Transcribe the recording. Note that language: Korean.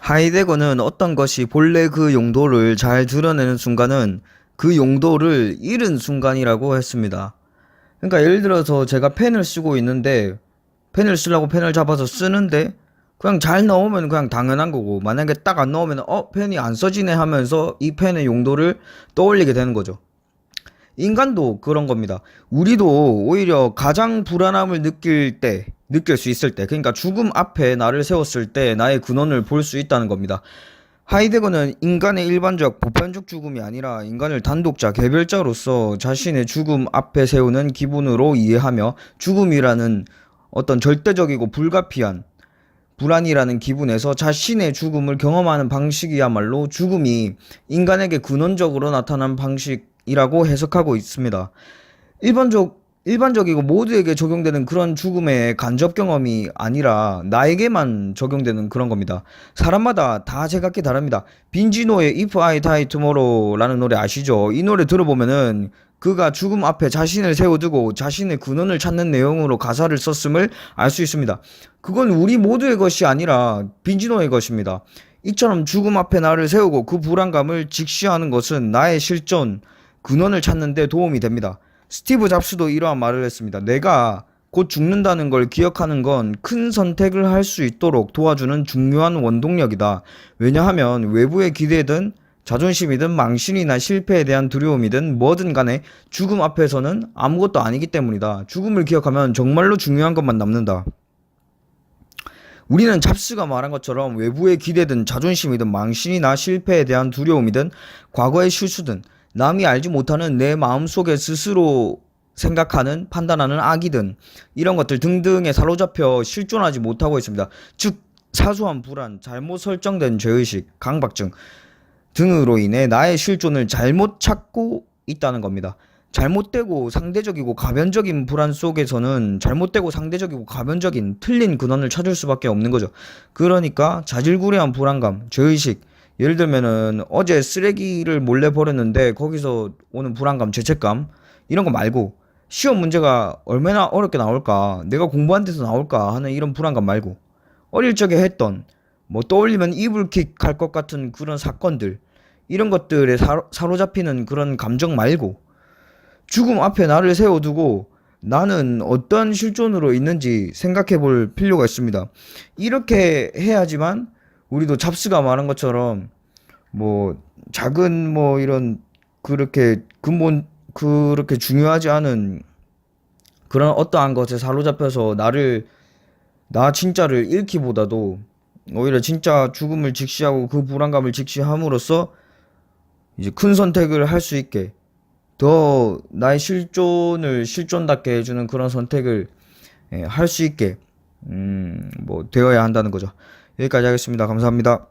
하이데거는 어떤 것이 본래 그 용도를 잘 드러내는 순간은 그 용도를 잃은 순간이라고 했습니다. 그러니까 예를 들어서 제가 펜을 쓰고 있는데 펜을 쓰려고 펜을 잡아서 쓰는데 그냥 잘 나오면 그냥 당연한 거고 만약에 딱안 나오면 어 펜이 안 써지네 하면서 이 펜의 용도를 떠올리게 되는 거죠. 인간도 그런 겁니다. 우리도 오히려 가장 불안함을 느낄 때, 느낄 수 있을 때, 그러니까 죽음 앞에 나를 세웠을 때 나의 근원을 볼 수 있다는 겁니다. 하이데거는 인간의 일반적 보편적 죽음이 아니라 인간을 단독자, 개별자로서 자신의 죽음 앞에 세우는 기분으로 이해하며 죽음이라는 어떤 절대적이고 불가피한 불안이라는 기분에서 자신의 죽음을 경험하는 방식이야말로 죽음이 인간에게 근원적으로 나타난 방식이라고 해석하고 있습니다. 일반적 일반적이고 모두에게 적용되는 그런 죽음의 간접 경험이 아니라 나에게만 적용되는 그런 겁니다. 사람마다 다 제각기 다릅니다. 빈지노의 If I Die Tomorrow라는 노래 아시죠? 이 노래 들어보면은 그가 죽음 앞에 자신을 세워두고 자신의 근원을 찾는 내용으로 가사를 썼음을 알 수 있습니다. 그건 우리 모두의 것이 아니라 빈지노의 것입니다. 이처럼 죽음 앞에 나를 세우고 그 불안감을 직시하는 것은 나의 실존, 근원을 찾는 데 도움이 됩니다. 스티브 잡스도 이러한 말을 했습니다. 내가 곧 죽는다는 걸 기억하는 건 큰 선택을 할 수 있도록 도와주는 중요한 원동력이다. 왜냐하면 외부의 기대든 자존심이든 망신이나 실패에 대한 두려움이든 뭐든 간에 죽음 앞에서는 아무것도 아니기 때문이다. 죽음을 기억하면 정말로 중요한 것만 남는다. 우리는 잡스가 말한 것처럼 외부의 기대든 자존심이든 망신이나 실패에 대한 두려움이든 과거의 실수든 남이 알지 못하는 내 마음속에 스스로 생각하는 판단하는 악이든 이런 것들 등등에 사로잡혀 실존하지 못하고 있습니다. 즉 사소한 불안, 잘못 설정된 죄의식, 강박증 등으로 인해 나의 실존을 잘못 찾고 있다는 겁니다. 잘못되고 상대적이고 가변적인 불안 속에서는 잘못되고 상대적이고 가변적인 틀린 근원을 찾을 수밖에 없는 거죠. 그러니까 자질구레한 불안감, 죄의식, 예를 들면은 어제 쓰레기를 몰래 버렸는데 거기서 오는 불안감, 죄책감 이런 거 말고 시험 문제가 얼마나 어렵게 나올까, 내가 공부한 데서 나올까 하는 이런 불안감 말고 어릴 적에 했던 뭐 떠올리면 이불킥 할것 같은 그런 사건들 이런 것들에 사로, 사로잡히는 그런 감정 말고 죽음 앞에 나를 세워두고 나는 어떤 실존으로 있는지 생각해 볼 필요가 있습니다. 이렇게 해야지만 우리도 잡스가 말한 것처럼 뭐 작은 뭐 이런 그렇게 근본 그렇게 중요하지 않은 그런 어떠한 것에 사로잡혀서 나를 나 진짜를 잃기보다도 오히려 진짜 죽음을 직시하고 그 불안감을 직시함으로써 이제 큰 선택을 할 수 있게 더 나의 실존을 실존답게 해주는 그런 선택을 할 수 있게 음, 뭐 되어야 한다는 거죠. 여기까지 하겠습니다. 감사합니다.